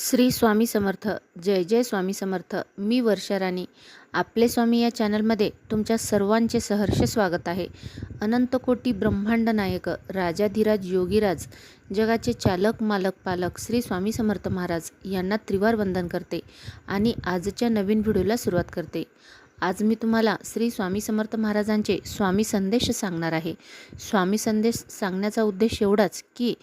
श्री स्वामी समर्थ. जय जय स्वामी समर्थ. मी वर्षा राणी. आपले स्वामी या चॅनलमध्ये तुमच्या सर्वांचे सहर्ष स्वागत आहे. अनंतकोटी ब्रह्मांड नायक राजाधिराज योगीराज जगाचे चालक मालक पालक श्री स्वामी समर्थ महाराज यांना त्रिवार वंदन करते आणि आजच्या नवीन व्हिडिओला सुरुवात करते. आज मी तुम्हाला श्री स्वामी समर्थ महाराजांचे स्वामी संदेश सांगणार आहे. स्वामी संदेश सांगण्याचा उद्देश एवढाच की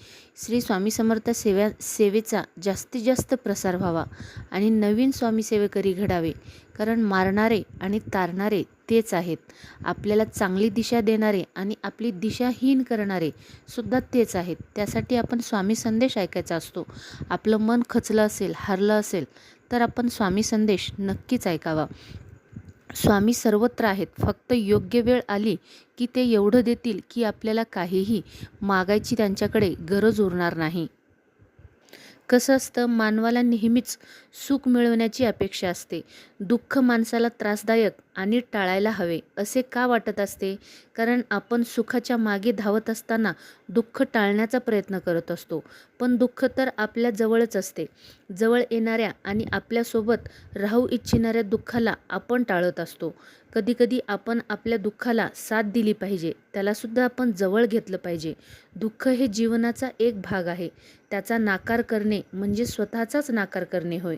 श्री स्वामी समर्थ सेव्या सेवेचा जास्तीत जास्त प्रसार व्हावा आणि नवीन स्वामी सेवेकरी घडावे. कारण मारणारे आणि तारणारे तेच आहेत. आपल्याला चांगली दिशा देणारे आणि आपली दिशाहीन करणारे सुद्धा तेच आहेत. त्यासाठी आपण स्वामी संदेश ऐकायचा असतो. आपलं मन खचलं असेल हरलं असेल तर आपण स्वामी संदेश नक्कीच ऐकावा. स्वामी सर्वत्र आहेत. फक्त योग्य वेळ आली की ते एवढं देतील की आपल्याला काहीही मागायची त्यांच्याकडे गरज उरणार नाही. कसं असतं मानवाला नेहमीच सुख मिळवण्याची अपेक्षा असते. दुःख माणसाला त्रासदायक आणि टाळायला हवे असे का वाटत असते? कारण आपण सुखाच्या मागे धावत असताना दुःख टाळण्याचा प्रयत्न करत असतो. पण दुःख तर आपल्या जवळच असते. जवळ येणाऱ्या आणि आपल्यासोबत राहू इच्छिणाऱ्या दुःखाला आपण टाळत असतो. कधीकधी आपण आपल्या दुःखाला साथ दिली पाहिजे त्यालासुद्धा आपण जवळ घेतलं पाहिजे. दुःख हे जीवनाचा एक भाग आहे. त्याचा नाकार करणे म्हणजे स्वतःचाच नाकार करणे होय.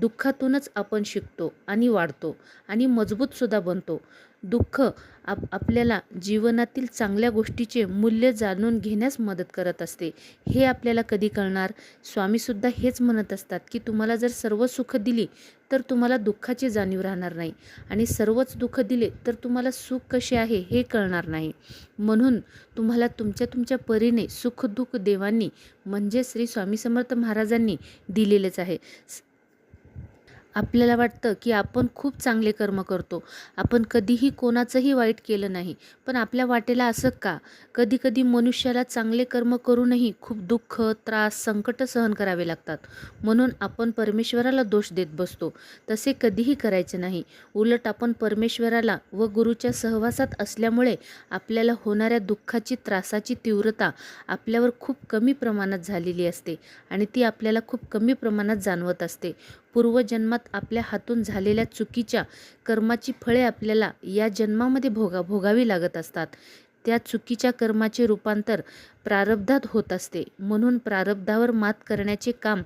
दुःखातूनच आपण शिकतो आणि वाढतो आणि मजबूतसुद्धा बनतो. दुःख आप आपल्याला जीवनातील चांगल्या गोष्टीचे मूल्य जाणून घेण्यास मदत करत असते. हे आपल्याला कधी कळणार? स्वामीसुद्धा हेच म्हणत असतात की तुम्हाला जर सर्व सुख दिली तर तुम्हाला दुःखाची जाणीव राहणार नाही. आणि सर्वच दुःख दिले तर तुम्हाला सुख कसे आहे हे कळणार नाही. म्हणून तुम्हाला तुमच्या तुमच्या परीने सुख दुःख देवांनी म्हणजे श्री स्वामी समर्थ महाराजांनी दिलेलेच आहे. आपल्याला वाटतं की आपण खूप चांगले कर्म करतो. आपण कधीही कोणाचंही वाईट केलं नाही. पण आपल्या वाटेला असं का? कधीकधी मनुष्याला चांगले कर्म करूनही खूप दुःख त्रास संकट सहन करावे लागतात. म्हणून आपण परमेश्वराला दोष देत बसतो. तसे कधीही करायचे नाही. उलट आपण परमेश्वराला व गुरुच्या सहवासात असल्यामुळे आपल्याला होणाऱ्या दुःखाची त्रासाची तीव्रता आपल्यावर खूप कमी प्रमाणात झालेली असते आणि ती आपल्याला खूप कमी प्रमाणात जाणवत असते. पूर्वजन्मात आपल्या हातून झालेल्या चुकीच्या कर्माची फळे आपल्याला या जन्मामध्ये भोगा भोगावी लागत असतात. त्या चुकीच्या कर्माचे रूपांतर प्रारब्धात होत असते. म्हणून प्रारब्धावर मात करण्याचे काम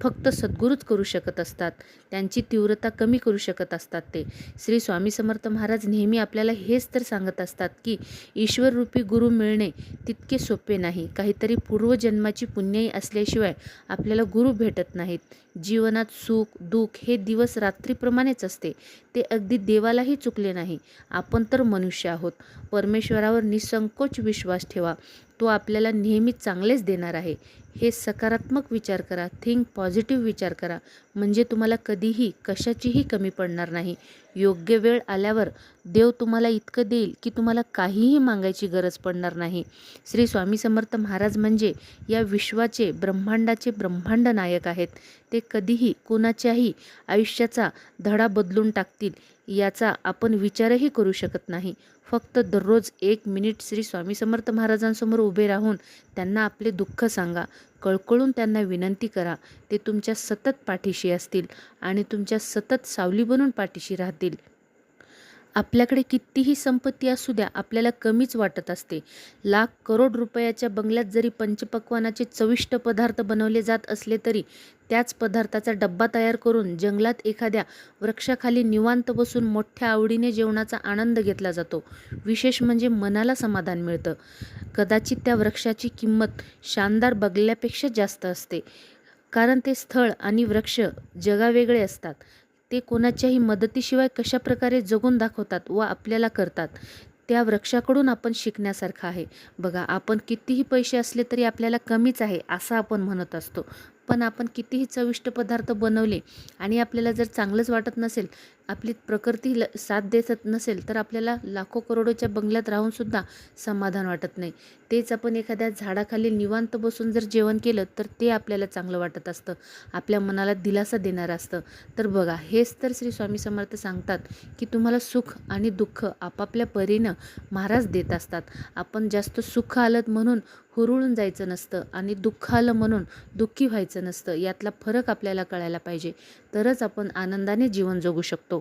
फक्त सद्गुरूच करू शकत असतात. त्यांची तीव्रता कमी करू शकत असतात ते. श्री स्वामी समर्थ महाराज नेहमी आपल्याला हेच तर सांगत असतात की ईश्वररूपी गुरु मिळणे तितके सोपे नाही. काहीतरी पूर्वजन्माची पुण्याई असल्याशिवाय आपल्याला गुरु भेटत नाहीत. जीवनात सुख दुःख हे दिवस रात्रीप्रमाणेच असते. ते अगदी देवालाही चुकले नाही. आपण तर मनुष्य आहोत. परमेश्वरावर निसंकोच विश्वास ठेवा. तो आपल्याला नेहमी चांगलेच देणार आहे. हे सकारात्मक विचार करा. थिंक पॉझिटिव्ह विचार करा. म्हणजे तुम्हाला कधीही कशाचीही कमी पडणार नाही. योग्य वेळ आल्यावर देव तुम्हाला इतकं देईल की तुम्हाला काहीही मागायची गरज पडणार नाही. श्री स्वामी समर्थ महाराज म्हणजे या विश्वाचे ब्रह्मांडाचे ब्रह्मांड नायक आहेत. ते कधीही कुणाच्याही आयुष्याचा धडा बदलून टाकतील याचा आपण विचारही करू शकत नाही. फक्त दररोज एक मिनिट श्री स्वामी समर्थ महाराजांसमोर उभे राहून त्यांना आपले दुःख सांगा. कळकळून त्यांना विनंती करा. ते तुमच्या सतत पाठीशी असतील आणि तुमच्या सतत सावली बनून पाठीशी राहतील. आपल्याकडे कितीही संपत्ती असू द्या आपल्याला कमीच वाटत असते. लाख करोड रुपयाच्या बंगल्यात जरी पंचपक्वानाचे चविष्ट पदार्थ बनवले जात असले तरी त्याच पदार्थाचा डब्बा तयार करून जंगलात एखाद्या वृक्षाखाली निवांत बसून मोठ्या आवडीने जेवणाचा आनंद घेतला जातो. विशेष म्हणजे मनाला समाधान मिळतं. कदाचित त्या वृक्षाची किंमत शानदार बंगल्यापेक्षा जास्त असते. कारण ते स्थळ आणि वृक्ष जगावेगळे असतात. ते कोणाच्याही मदतीशिवाय कशा प्रकारे जगून दाखवतात व आपल्याला करतात त्या वृक्षाकडून आपण शिकण्यासारखं आहे. बघा आपण कितीही पैसे असले तरी आपल्याला कमीच आहे असं आपण म्हणत असतो. पण आपण कितीही चविष्ट पदार्थ बनवले आणि आपल्याला जर चांगलंच वाटत नसेल आपली प्रकृती ल साथ देत नसेल तर आपल्याला लाखो करोडोच्या बंगल्यात राहूनसुद्धा समाधान वाटत नाही. तेच आपण एखाद्या झाडाखाली निवांत बसून जर जेवण केलं तर ते आपल्याला चांगलं वाटत असतं. आपल्या मनाला दिलासा देणारं असतं. तर बघा हेच तर श्री स्वामी समर्थ सांगतात की तुम्हाला सुख आणि दुःख आपापल्या परीनं महाराज देत असतात. आपण जास्त सुख आलं म्हणून हुरळून जायचं नसतं आणि दुःख आलं म्हणून दुःखी व्हायचं नसतं. यातला फरक आपल्याला कळायला पाहिजे. तरच आपण आनंदाने जीवन जगू शकतो.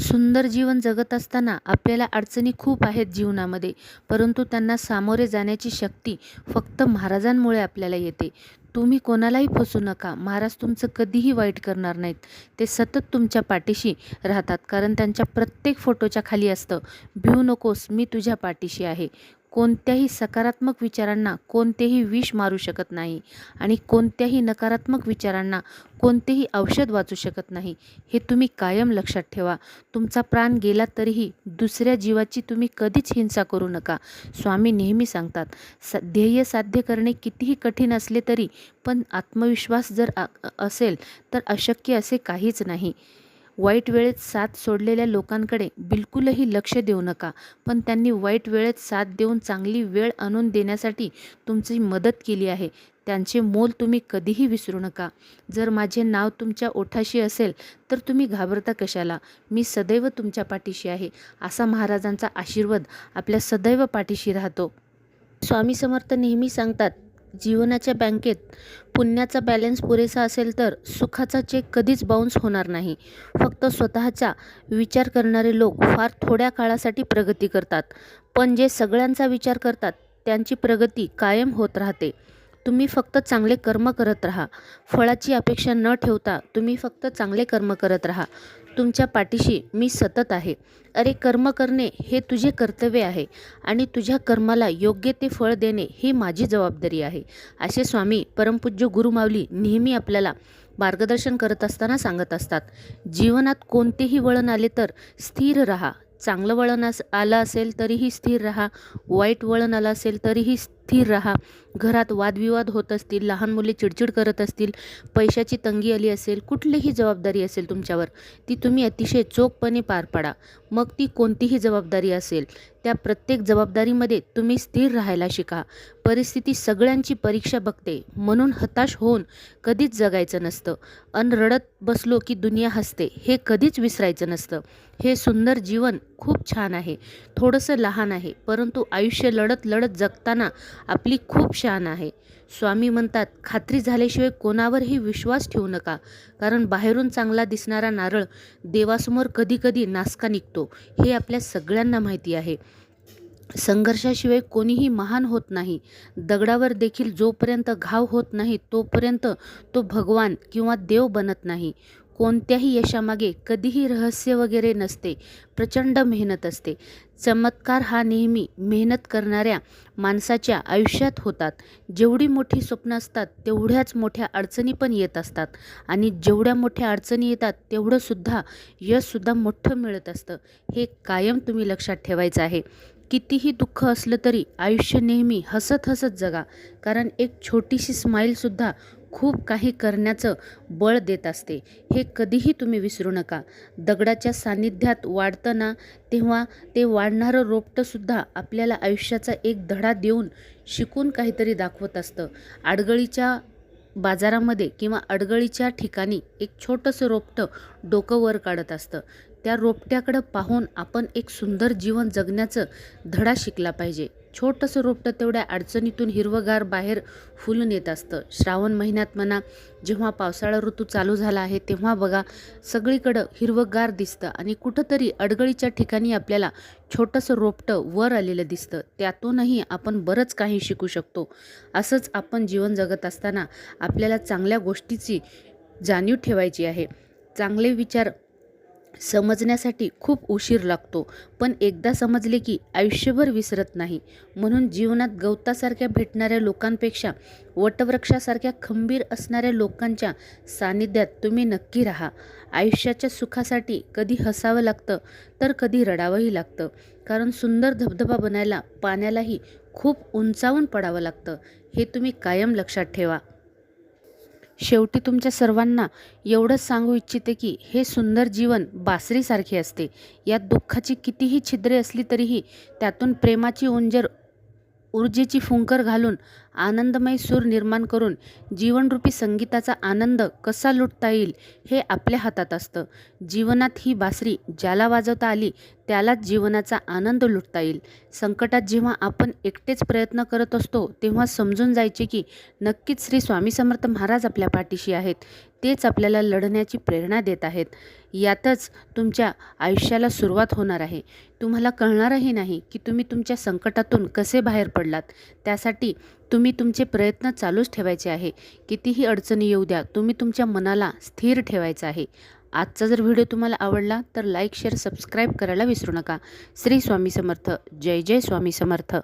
सुंदर जीवन जगत असताना आपल्याला अडचणी खूप आहेत जीवनामध्ये परंतु त्यांना सामोरे जाण्याची शक्ती फक्त महाराजांमुळे आपल्याला येते. तुम्ही कोणालाही फसू नका. महाराज तुमचं कधीही वाईट करणार नाहीत. ते सतत तुमच्या पाठीशी राहतात कारण त्यांच्या प्रत्येक फोटोच्या खाली असतं भिऊ नकोस मी तुझ्या पाठीशी आहे. कोणत्याही सकारात्मक विचारांना कोणतेही विष मारू शकत नाही आणि कोणत्याही नकारात्मक विचारांना कोणतेही औषध वाचू शकत नाही. हे तुम्ही कायम लक्षात ठेवा. तुमचा प्राण गेला तरीही दुसऱ्या जीवाची तुम्ही कधीच हिंसा करू नका. स्वामी नेहमी सांगतात स ध्येय साध्य करणे कितीही कठीण असले तरी पण आत्मविश्वास जर असेल तर अशक्य असे काहीच नाही. वाईट वेळेत साथ सोडलेल्या लोकांकडे बिलकुलही लक्ष देऊ नका. पण त्यांनी वाईट वेळेत साथ देऊन चांगली वेळ आणून देण्यासाठी तुमची मदत केली आहे. त्यांचे मोल तुम्ही कधीही विसरू नका. जर माझे नाव तुमच्या ओठाशी असेल तर तुम्ही घाबरता कशाला? मी सदैव तुमच्या पाठीशी आहे असा महाराजांचा आशीर्वाद आपल्या सदैव पाठीशी राहतो. स्वामी समर्थ नेहमी सांगतात जीवनाच्या बँकेत पुण्याचा बॅलन्स पुरेसा असेल तर सुखाचा चेक कधीच बाउन्स होणार नाही. फक्त स्वतःचा विचार करणारे लोक फार थोड्या काळासाठी प्रगती करतात. पण जे सगळ्यांचा विचार करतात त्यांची प्रगती कायम होत राहते. तुम्ही फक्त चांगले कर्म करत राहा. फळाची अपेक्षा न ठेवता तुम्ही फक्त चांगले कर्म करत राहा. तुमच्या पाठीशी मी सतत आहे. अरे कर्म करणे हे तुझे कर्तव्य आहे आणि तुझ्या कर्माला योग्य ते फळ देणे ही माझी जबाबदारी आहे. असे स्वामी परमपूज्य गुरुमावली नेहमी आपल्याला मार्गदर्शन करत असताना सांगत असतात. जीवनात कोणतेही वळण आले तर स्थिर राहा. चांगलं वळण अस आलं असेल तरीही स्थिर राहा. वाईट वळण आलं असेल तरीही स्थिर राहा. घरात वादविवाद होत असतील लहान मुले चिडचिड करत असतील पैशाची तंगी आली असेल कुठलीही जबाबदारी असेल तुमच्यावर ती तुम्ही अतिशय चोखपणे पार पाडा. मग ती कोणतीही जबाबदारी असेल त्या प्रत्येक जबाबदारीमध्ये तुम्ही स्थिर राहायला शिका. परिस्थिती सगळ्यांची परीक्षा बघते म्हणून हताश होऊन कधीच जगायचं नसतं. अन रडत बसलो की दुनिया हसते हे कधीच विसरायचं नसतं. हे सुंदर जीवन खूप छान आहे. थोडंसं लहान आहे परंतु आयुष्य लढत लढत जगताना आपली खूप शान आहे. स्वामी म्हणतात खात्री झाल्याशिवाय कोणावरही विश्वास ठेवू नका कारण बाहेरून चांगला दिसणारा नारळ देवासमोर कधीकधी नासका निघतो हे आपल्या सगळ्यांना माहिती आहे. संघर्षाशिवाय कोणीही महान होत नाही. दगडावर देखील जोपर्यंत घाव होत नाही तोपर्यंत तो भगवान किंवा देव बनत नाही. कोणत्याही यशामागे कधीही रहस्य वगैरे नसते प्रचंड मेहनत असते. चमत्कार हा नेहमी मेहनत करणाऱ्या माणसाच्या आयुष्यात होतात. जेवढी मोठी स्वप्न असतात तेवढ्याच मोठ्या अडचणी पण येत असतात. आणि जेवढ्या मोठ्या अडचणी येतात तेवढंसुद्धा यशसुद्धा मोठं मिळत असतं. हे कायम तुम्ही लक्षात ठेवायचं आहे. कितीही दुःख असलं तरी आयुष्य नेहमी हसत हसत जगा. कारण एक छोटीशी स्माईलसुद्धा खूप काही करण्याचं बळ देत असते. हे कधीही तुम्ही विसरू नका. दगडाच्या सान्निध्यात वाढतं ना तेव्हा ते वाढणारं रोपटंसुद्धा आपल्याला आयुष्याचा एक धडा देऊन शिकून काहीतरी दाखवत असतं. आडगळीच्या बाजारामध्ये किंवा अडगळीच्या ठिकाणी एक छोटंसं रोपटं डोकं वर काढत असतं. त्या रोपट्याकडं पाहून आपण एक सुंदर जीवन जगण्याचं धडा शिकला पाहिजे. छोटंसं रोपटं तेवढ्या अडचणीतून हिरवगार बाहेर फुलून येत असतं. श्रावण महिन्यात म्हणा जेव्हा पावसाळा ऋतू चालू झाला आहे तेव्हा बघा सगळीकडं हिरवगार दिसतं आणि कुठंतरी अडगळीच्या ठिकाणी आपल्याला छोटंसं रोपटं वर आलेलं दिसतं. त्यातूनही आपण बरंच काही शिकू शकतो. असंच आपण जीवन जगत असताना आपल्याला चांगल्या गोष्टीची जाणीव ठेवायची आहे. चांगले विचार समजण्यासाठी खूप उशीर लागतो. पण एकदा समजले की आयुष्यभर विसरत नाही. म्हणून जीवनात गवतासारख्या भेटणाऱ्या लोकांपेक्षा वटवृक्षासारख्या खंबीर असणाऱ्या लोकांच्या सानिध्यात तुम्ही नक्की राहा. आयुष्याच्या सुखासाठी कधी हसावं लागतं तर कधी रडावंही लागतं. कारण सुंदर धबधबा बनायला पाण्यालाही खूप उंचावून पडावं लागतं. हे तुम्ही कायम लक्षात ठेवा. शेवटी तुमच्या सर्वांना एवढंच सांगू इच्छिते की हे सुंदर जीवन बासरीसारखे असते. यात दुःखाची कितीही छिद्रे असली तरीही त्यातून प्रेमाची उंजर ऊर्जेची फुंकर घालून आनंदमय सूर निर्माण करून जीवनरूपी संगीताचा आनंद कसा लुटता येईल हे आपल्या हातात असतं. जीवनात ही बासरी ज्याला वाजवता आली त्यालाच जीवनाचा आनंद लुटता येईल. संकटात जेव्हा आपण एकटेच प्रयत्न करत असतो तेव्हा समजून जायचे की नक्कीच श्री स्वामी समर्थ महाराज आपल्या पाठीशी आहेत. तेच आपल्याला लढण्याची प्रेरणा देत आहेत. यातच तुमच्या आयुष्याला सुरुवात होणार आहे. तुम्हाला कळणारही नाही की तुम्ही तुमच्या संकटातून कसे बाहेर पडलात. त्यासाठी तुम्ही तुम्ही तुमचे प्रयत्न चालूच ठेवायचे आहे. कितीही अडचणी येऊ द्या तुम्ही तुमच्या मनाला स्थिर ठेवायचं आहे. आजचा जर व्हिडिओ तुम्हाला आवडला तर लाईक शेअर सबस्क्राईब करायला विसरू नका. श्री स्वामी समर्थ. जय जय स्वामी समर्थ.